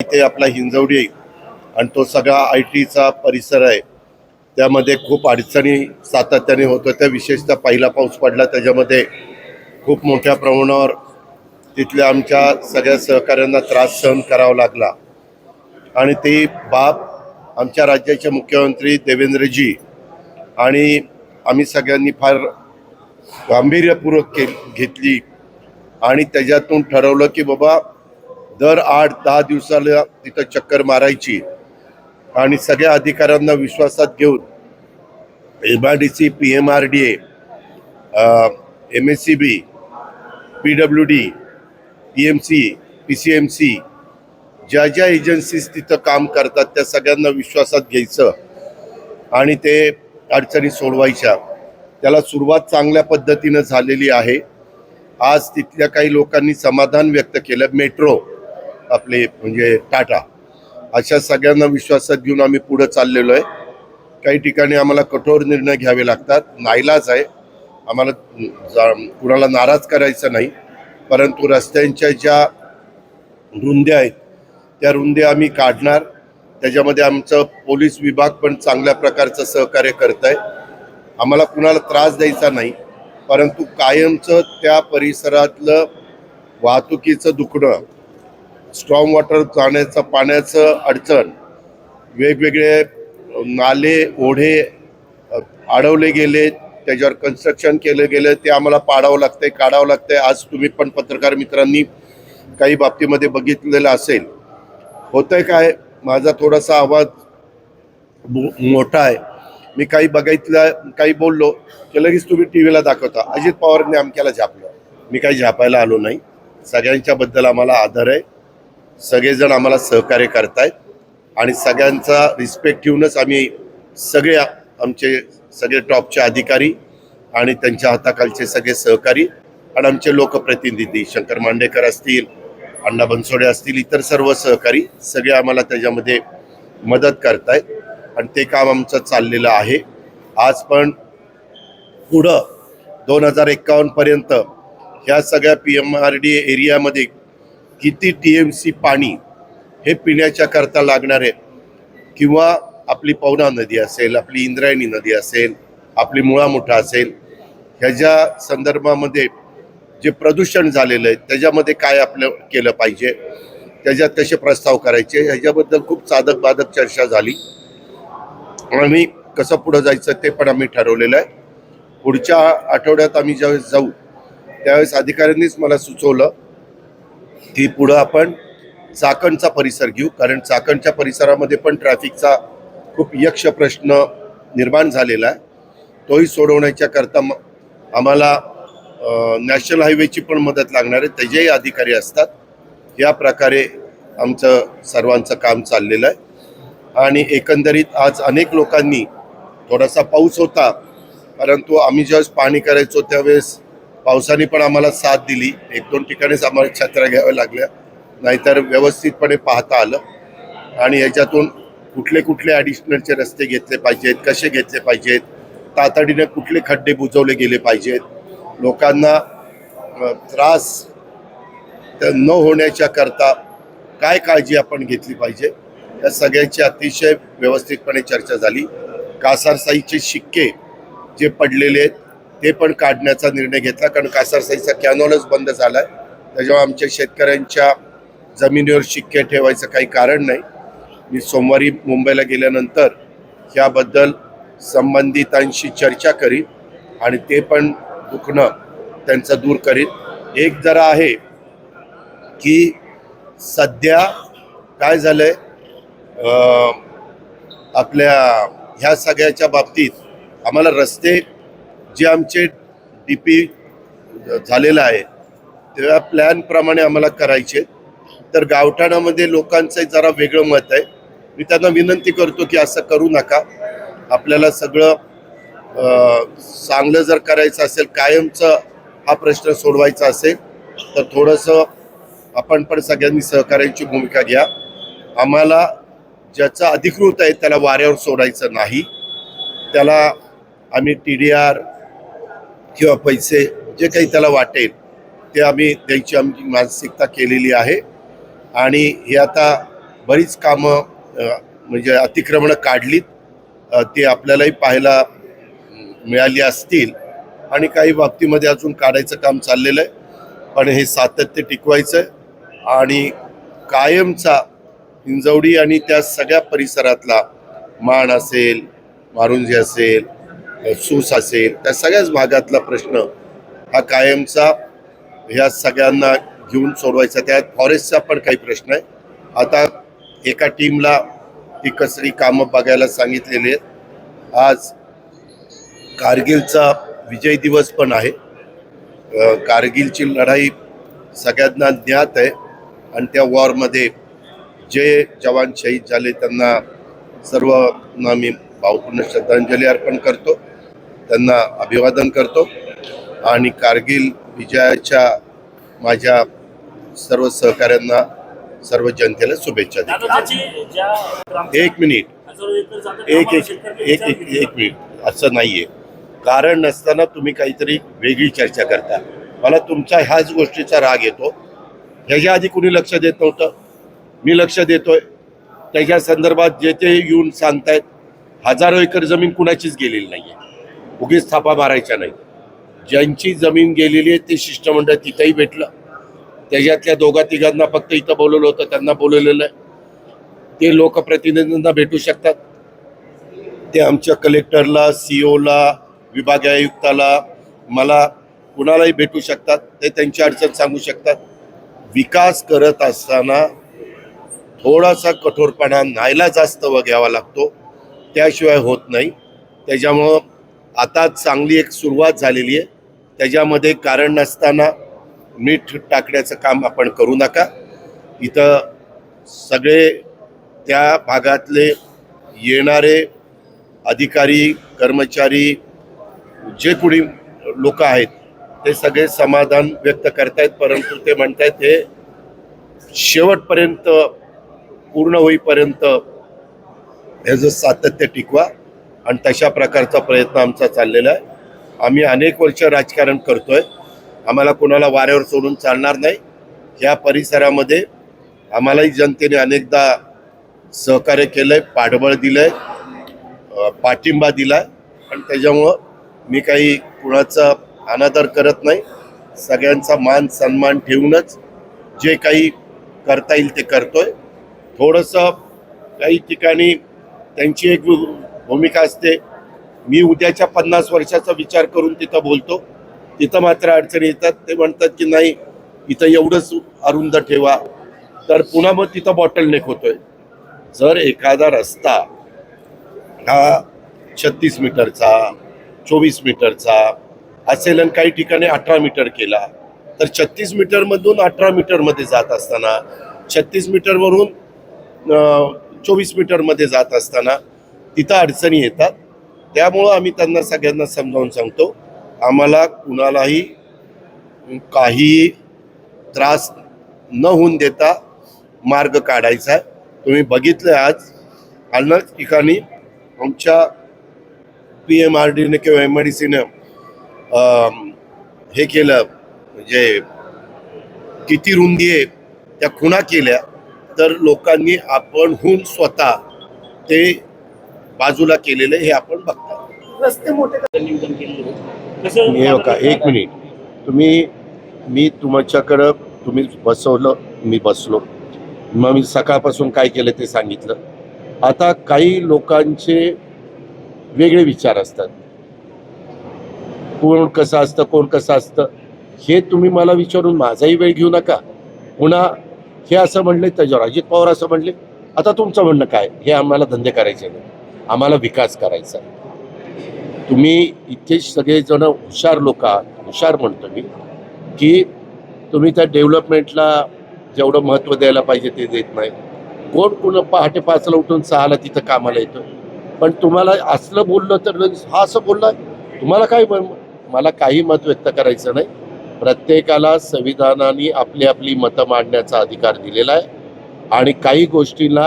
इथे आपला हिंजवडी आणि तो सगळा आय टीचा परिसर आहे. त्यामध्ये खूप अडचणी सातत्याने होत होत्या. विशेषतः पहिला पाऊस पडला त्याच्यामध्ये खूप मोठ्या प्रमाणावर तिथल्या आमच्या सगळ्या सहकाऱ्यांना त्रास सहन करावा लागला. आणि ती बाब आमच्या राज्याचे मुख्यमंत्री देवेंद्रजी आणि आम्ही सगळ्यांनी फार गांभीर्यपूर्वक के घेतली. आणि त्याच्यातून ठरवलं की बाबा दर आठ दहा दिवसाला तिथं चक्कर मारायची. आणि सगळ्या अधिकाऱ्यांना विश्वासात घेऊन M R D C P M R D A M S C B P W D P M C P C M C ज्या ज्या एजन्सीज तिथं काम करतात त्या सगळ्यांना विश्वासात घ्यायचं. आणि ते अडचणी सोडवायच्या. त्याला सुरुवात चांगल्या पद्धतीनं झालेली आहे. आज तिथल्या काही लोकांनी समाधान व्यक्त केलं. मेट्रो आपले म्हणजे टाटा. अशा सगळ्यांना विश्वासात घेऊन आम्ही पुढं चाललेलो आहे. काही ठिकाणी आम्हाला कठोर निर्णय घ्यावे लागतात. नाईलाज आहे. आम्हाला जा- कुणाला नाराज करायचं नाही. परंतु रस्त्यांच्या ज्या रुंद्या आहेत त्या रुंद्या आम्ही काढणार. त्याच्यामध्ये आमचं पोलीस विभाग पण चांगल्या प्रकारचं सहकार्य करत आहे. आम्हाला कुणाला त्रास द्यायचा नाही. परंतु कायमचं त्या परिसरातलं वाहतुकीचं दुखणं स्ट्रॉंग वॉटर जाण्याचं पाण्याचं अडचण वेगवेगळे नाले ओढे अडवले गेले त्याच्यावर कन्स्ट्रक्शन केलं गेलं ते आम्हाला पाडावं लागतंय काढावं लागतंय. आज तुम्ही पण पत्रकार मित्रांनी काही बाबतीमध्ये बघितलेलं असेल. होतंय काय? माझा थोडासा आवाज मोठा आहे. मी काही बघितलं काही बोललो की लगेच तुम्ही टी व्हीला दाखवता. अजित पवारने आमक्याला झापलं. मी काही झापायला आलो नाही. सगळ्यांच्याबद्दल आम्हाला आदर आहे. सगळेजण आम्हाला सहकार्य करतायत आणि सगळ्यांचा रिस्पेक्ट ठेवूनच आम्ही सगळे आमचे सगळे टॉपचे अधिकारी आणि त्यांच्या हाताखालचे सगळे सहकारी आणि आमचे लोकप्रतिनिधी शंकर मांडेकर असतील अण्णा बनसोडे असतील इतर सर्व सहकारी सगळे आम्हाला त्याच्यामध्ये मदत करतायत आणि ते काम आमचं चाललेलं आहे. आज पण पुढं दोन हजार एक्कावन्नपर्यंत ह्या सगळ्या पी एम आर डी एरियामध्ये किती टी एम सी पाणी हे पिण्याच्या करता लागणार आहे. किंवा आपली पवना नदी असेल आपली इंद्रायणी नदी असेल आपली मुळामुठा असेल ह्याच्या संदर्भामध्ये जे प्रदूषण झालेलं आहे त्याच्यामध्ये काय आपलं केलं पाहिजे त्याच्यात कसे प्रस्ताव करायचे ह्याच्याबद्दल खूप साधक बाधक चर्चा झाली. आणि कसं पुढं जायचं ते पण आम्ही ठरवलेलं आहे. पुढच्या आठवड्यात आम्ही ज्यावेळेस जाऊ त्यावेळेस अधिकाऱ्यांनीच मला सुचवलं. की पुढं आपण चाकणचा परिसर घेऊ. कारण चाकणच्या परिसरामध्ये पण ट्रॅफिकचा खूप यक्ष प्रश्न निर्माण झालेला आहे. तोही सोडवण्याच्या करता आम्हाला नॅशनल हायवेची पण मदत लागणार आहे. त्याचेही अधिकारी असतात. या प्रकारे आमचं सर्वांचं काम चाललेलं आहे. आणि एकंदरीत आज अनेक लोकांनी थोडासा पाऊस होता. परंतु आम्ही ज्यावेळेस पाणी करायचो त्यावेळेस पावसाने पण आम्हाला साथ दिली. एक दोन ठिकाणीच आम्हाला छत्र्या घ्याव्या लागल्या. नाहीतर व्यवस्थितपणे पाहता आलं. आणि याच्यातून कुठले कुठले ॲडिशनलचे रस्ते घेतले पाहिजेत कसे घेतले पाहिजेत तातडीने कुठले खड्डे बुजवले गेले पाहिजेत. लोकांना त्रास न होण्याच्या करता काय काळजी आपण घेतली पाहिजे या सगळ्यांची अतिशय व्यवस्थितपणे चर्चा झाली. कासारसाईचे शिक्के जे पडलेले आहेत ते पण काढण्याचा निर्णय घेतला कारण कासारसाईचा कॅनॉलच बंद झाला आहे त्याच्यामुळे आमच्या शेतकऱ्यांच्या जमिनीवर शिक्के ठेवायचं काही कारण नाही. मी सोमवारी मुंबईला गेल्यानंतर याबद्दल संबंधितांशी चर्चा करीन आणि ते पण दुखणं त्यांचं दूर करीन. एक जरा आहे की सध्या काय झालं आहे आपल्या ह्या सगळ्याच्या बाबतीत आम्हाला रस्ते जे आमचे डी पी झालेलं आहे त्या प्लॅनप्रमाणे आम्हाला करायचे. तर गावठाणामध्ये लोकांचं जरा वेगळं मत आहे. मी त्यांना विनंती करतो की असं करू नका. आपल्याला सगळं चांगलं जर करायचं असेल कायमचं हा प्रश्न सोडवायचा असेल तर थोडंसं आपण पण सगळ्यांनी सहकार्यांची भूमिका घ्या. आम्हाला ज्याचं अधिकृत आहे त्याला वाऱ्यावर सोडायचं नाही. त्याला आम्ही टी डी आर किंवा पैसे जे काही त्याला वाटेल ते आम्ही द्यायची आमची मानसिकता केलेली आहे. आणि हे आता बरीच कामं म्हणजे अतिक्रमणं काढलीत. ते आपल्यालाही पाहायला मिळाली असतील. आणि काही बाबतीमध्ये अजून काढायचं काम चाललेलं आहे. पण हे सातत्य टिकवायचं आहे आणि कायमचा हिंजवडी आणि त्या सगळ्या परिसरातला मान असेल मारुंजी असेल सूस असेल त्या सगळ्याच भागातला प्रश्न हा कायमचा ह्या सगळ्यांना घेऊन सोडवायचा. त्यात फॉरेस्टचा पण काही प्रश्न आहे. आता एका टीमला ती कसरी कामं बघायला सांगितलेली आहेत. आज कारगिलचा विजय दिवस पण आहे. कारगिलची लढाई सगळ्यांना ज्ञात आहे. आणि त्या वॉरमध्ये जे जवान शहीद झाले त्यांना सर्व मी भावपूर्ण श्रद्धांजली अर्पण करतो. त्यांना अभिवादन करतो. आणि कारगिल विजयाच्या माझ्या सर्व सहकाऱ्यांना सर्व जनतेला शुभेच्छा देतो. एक मिनिट. एक एक एक एक मिनिट. असं नाहीये. कारण नसताना तुम्ही काहीतरी वेगळी चर्चा करता. मला तुमच्या ह्याच गोष्टीचा राग येतो. ह्याच्या आधी कुणी लक्ष देत नव्हतं? मी लक्ष देतोय. त्याच्या संदर्भात जे ते येऊन सांगतायत हजारो एकर जमीन कुणाचीच गेलेली नाही आहे उगीच थापा मारायच्या नाही ज्यांची जमीन गेलेली आहे ते शिष्टमंडळ तिथंही भेटलं. त्याच्यातल्या दोघा तिघांना फक्त इथं बोलवलं होतं त्यांना बोलवलेलं आहे. ते लोकप्रतिनिधींना भेटू शकतात. ते आमच्या कलेक्टरला सी ओला विभागीय आयुक्ताला मला कुणालाही भेटू शकतात. ते त्यांची अडचण सांगू शकतात. विकास करत असताना थोडासा कठोरपणा नाहीला जास्त व घ्यावा लागतो. त्याशिवाय होत नाही. त्याच्यामुळं आता चांगली एक सुरुवात झालेली आहे. त्याच्यामध्ये कारण नसताना मीठ टाकण्याचं काम आपण करू नका. इथं सगळे त्या भागातले येणारे अधिकारी कर्मचारी जे कुणी लोक आहेत ते सगळे समाधान व्यक्त करतायत. परंतु ते म्हणतायत हे शेवटपर्यंत पूर्ण होईपर्यंत ह्याचं सातत्य टिकवा आणि तशा प्रकारचा प्रयत्न आमचा चाललेला आहे. आम्ही अनेक वर्ष राजकारण करतोय. आम्हाला कोणाला वाऱ्यावर सोडून चालणार नाही. या परिसरामध्ये आम्हालाही जनतेने अनेकदा सहकार्य केलंय पाठबळ दिलंय आहे पाठिंबा दिला आणि त्याच्यामुळं मी काही कुणाचा अनादर करत नाही. सगळ्यांचा मान सन्मान ठेवूनच जे काही करता येईल ते करतोय. थोडंसं काही ठिकाणी त्यांची एक भूमिका असते. मी उद्याच्या पन्नास वर्षाचा विचार करून तिथं बोलतो. तिथं मात्र अडचणी येतात. ते म्हणतात की नाही इथं एवढंच अरुंद ठेवा. तर पुन्हा मग तिथं बॉटलनेक होतोय. जर एखादा रस्ता हा छत्तीस मीटरचा चोवीस मीटरचा असेल आणि काही ठिकाणी अठरा मीटर केला तर छत्तीस मीटरमधून अठरा मीटरमध्ये जात असताना छत्तीस मीटरवरून चोवीस मीटरमध्ये जात असताना तिथं अडचणी येतात. त्यामुळं आम्ही त्यांना सगळ्यांना समजावून सांगतो आम्हाला कुणालाही काही त्रास न होऊन देता मार्ग काढायचा आहे. तुम्ही बघितलं आज अनेक ठिकाणी आमच्या पी एम आर डीने किंवा एम आय डी सीनं हे केलं म्हणजे किती रुंदी आहे त्या खुणा केल्या. तर लोकांनी आपणहून स्वतः ते बाजूला केलेले हे आपण बघता रस्ते मोठे हे बघा एक मिनिट. तुम्ही मी तुमच्याकडं तुम्ही बसवलं मी बसलो. मग मी सकाळपासून काय केलं ते सांगितलं. आता काही लोकांचे वेगळे विचार असतात. कोण कसं असतं कोण कसं असतं हे तुम्ही मला विचारून माझाही वेळ घेऊ नका. पुन्हा हे असं म्हणले त्याच्यावर अजित पवार असं म्हणले आता तुमचं म्हणणं काय? हे आम्हाला धंदे करायचे नाही. आम्हाला विकास करायचा आहे. तुम्ही इथे सगळेजण हुशार लोक हुशार म्हणतो मी की तुम्ही त्या डेव्हलपमेंटला जेवढं महत्त्व द्यायला पाहिजे ते देत नाही. कोण कोण पहाटे पाचला उठून सहाला तिथं कामाला येतं. पण तुम्हाला असलं बोललं तर हा असं बोलला तुम्हाला काय मला काही मत व्यक्त करायचं नाही. प्रत्येकाला संविधानाने आपली आपली मतं मांडण्याचा अधिकार दिलेला आहे. आणि काही गोष्टींना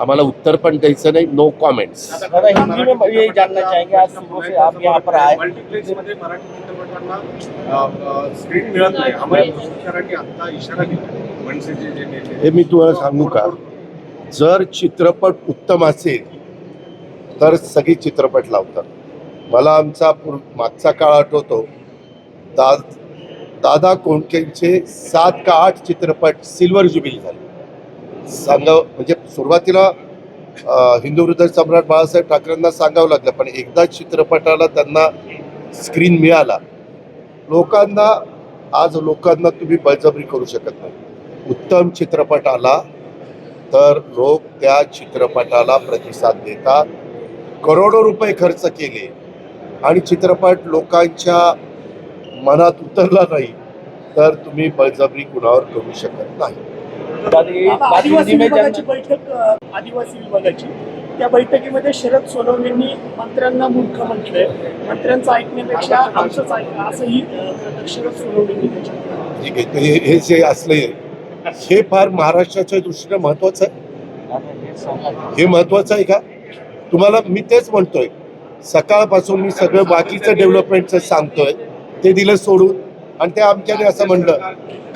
आम्हाला उत्तर पण द्यायचं नाही नो कॉमेंट्स दादा हिंदी में ये जानना चाहेंगे आज सुबह से आप यहाँ पर आए। मल्टीप्लेक्समध्ये मराठी चित्रपटांना स्क्रीन मिळत नाही. आम्हाला प्रशासकारांनी आता इशारा दिला. मनसेचे जे नेते हे मी तुम्हाला सांगू का? जर चित्रपट उत्तम असेल तर सगळे चित्रपट लावतात. मला आमचा पूर मागचा काळ आठवतो. दा दादा कोंडकेंचे सात का आठ चित्रपट सिल्वर जुबिली झाले. सांगा म्हणजे सुरुवातीला हिंदू हृदय सम्राट बाळासाहेब ठाकरेंना सांगावं लागलं पण एकदा चित्रपटाला त्यांना स्क्रीन मिळाला लोकांना आज लोकांना तुम्ही बळजबरी करू शकत नाही. उत्तम चित्रपट आला तर लोक त्या चित्रपटाला प्रतिसाद देतात. करोडो रुपये खर्च केले आणि चित्रपट लोकांच्या मनात उतरला नाही तर तुम्ही बळजबरी कुणावर करू शकत नाही. आदिवासी विभागाची बैठक आदिवासी विभागाची. त्या बैठकीमध्ये शरद सोनवणेंनी मंत्र्यांना मूर्ख म्हटलंय. मंत्र्यांचं ऐकण्यापेक्षा आमचंच ऐका असंही शरद सोनवणेंनी ठीक आहे हे हे जे असले हे फार महाराष्ट्राच्या दृष्टीने महत्वाचं आहे. हे. हे महत्वाचं आहे का? तुम्हाला मी तेच म्हणतोय. सकाळपासून मी सगळं बाकीचं डेव्हलपमेंटचं सांगतोय. ते दिलं सोडून. आणि ते आमच्याने असं म्हणलं.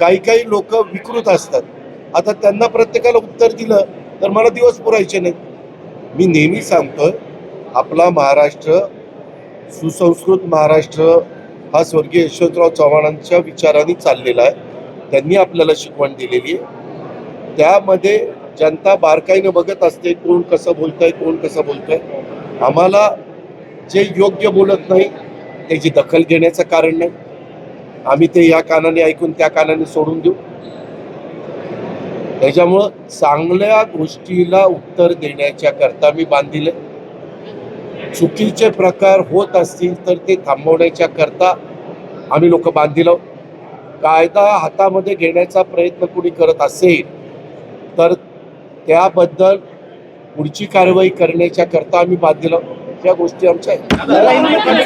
काही काही लोक विकृत असतात. आता त्यांना प्रत्येकाला उत्तर दिलं तर मला दिवस पुरायचे नाही मी नेहमी सांगतोय आपला महाराष्ट्र सुसंस्कृत महाराष्ट्र हा स्वर्गीय यशवंतराव चव्हाणांच्या विचारांनी चाललेला आहे. त्यांनी आपल्याला शिकवण दिलेली आहे. त्यामध्ये जनता बारकाईनं बघत असते कोण कसं बोलतंय कोण कसं बोलतंय. आम्हाला जे योग्य बोलत नाही त्याची दखल घेण्याचं कारण नाही. आम्ही ते या कानाने ऐकून त्या कानाने सोडून देऊ. त्याच्यामुळं चांगल्या गोष्टीला उत्तर देण्याच्या करता मी बांधिले चुकीचे प्रकार होत असतील तर ते थांबवण्याच्या करता आम्ही लोक बांधिलो कायदा हातामध्ये घेण्याचा प्रयत्न कुणी करत असेल तर त्याबद्दल पुढची कारवाई करण्याच्या करता आम्ही बांधिलो या गोष्टी आमच्या